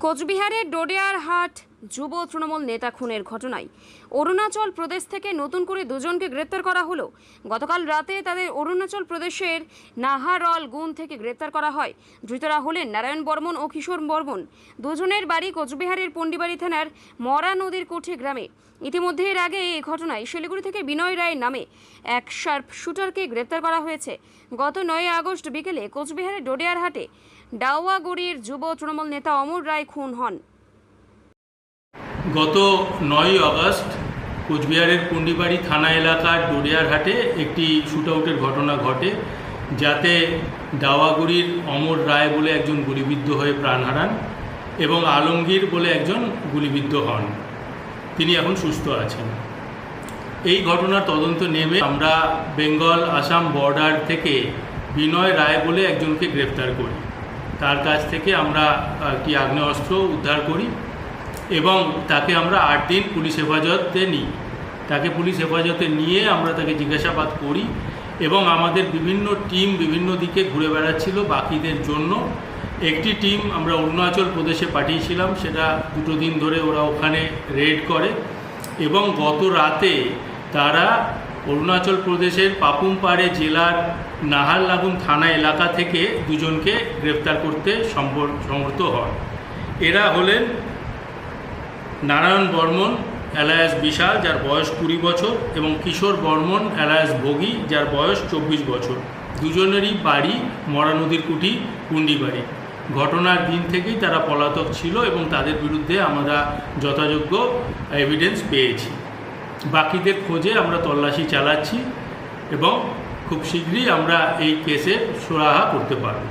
কোচবিহারের ডোডিয়ারহাট যুব তৃণমূল নেতা খুনের ঘটনায়। অরুণাচল প্রদেশ থেকে নতুন করে দুজনকে গ্রেপ্তার করা হলো। গতকাল রাতে তাদের অরুণাচল প্রদেশের নাহারল গুন থেকে গ্রেপ্তার করা হয়। ধৃতরা হলেন নারায়ণ বর্মন ও কিশোর বর্মন। দুজনের বাড়ি কোচবিহারের পন্ডিবাড়ি থানার মরা নদীর কোঠি গ্রামে। ইতিমধ্যে এর আগে এই ঘটনায় শিলিগুড়ি থেকে বিনয় রায় নামে এক শার্প শুটারকে গ্রেপ্তার করা হয়েছে। গত নয় আগস্ট বিকেলে কোচবিহারের ডোডিয়ারহাটে ডাওয়াগুড়ির যুব তৃণমূল নেতা অমর রায় খুন হন। গত নয় অগস্ট কোচবিহারের পুন্ডিবাড়ি থানা এলাকার ডোরিয়ারহাটে একটি শুট আউটের ঘটনা ঘটে, যাতে দাওয়াগুড়ির অমর রায় বলে একজন গুলিবিদ্ধ হয়ে প্রাণ হারান এবং আলমগীর বলে একজন গুলিবিদ্ধ হন। তিনি এখন সুস্থ আছেন। এই ঘটনার তদন্ত নেমে আমরা বেঙ্গল আসাম বর্ডার থেকে বিনয় রায় বলে একজনকে গ্রেপ্তার করি। তার কাছ থেকে আমরা একটি আগ্নেয়াস্ত্র উদ্ধার করি। এবং তাকে আমরা আট দিন পুলিশ হেফাজতে নিই। তাকে পুলিশ হেফাজতে নিয়ে আমরা তাকে জিজ্ঞাসাবাদ করি এবং আমাদের বিভিন্ন টিম বিভিন্ন দিকে ঘুরে বেড়াচ্ছিল বাকিদের জন্য। একটি টিম আমরা অরুণাচল প্রদেশে পাঠিয়েছিলাম, সেটা দুটো দিন ধরে ওরা ওখানে রেড করে এবং গত রাতে তারা অরুণাচল প্রদেশের পাপুমপাড়ে জেলার নাহারলাগুন থানা এলাকা থেকে দুজনকে গ্রেপ্তার করতে সমর্থ হয় এরা হলেন নারায়ণ বর্মন অ্যালায়াস বিশাল, যার বয়স কুড়ি বছর, এবং কিশোর বর্মন অ্যালায়াস ভোগী, যার বয়স চব্বিশ বছর। দুজনেরই বাড়ি মরা নদীর কুটি কুন্ডি বাড়ি ঘটনার দিন থেকেই তারা পলাতক ছিল এবং তাদের বিরুদ্ধে আমরা যথাযোগ্য এভিডেন্স পেয়েছি। বাকিদের খোঁজে আমরা তল্লাশি চালাচ্ছি এবং খুব শীঘ্রই আমরা এই কেসের সুরাহা করতে পারব।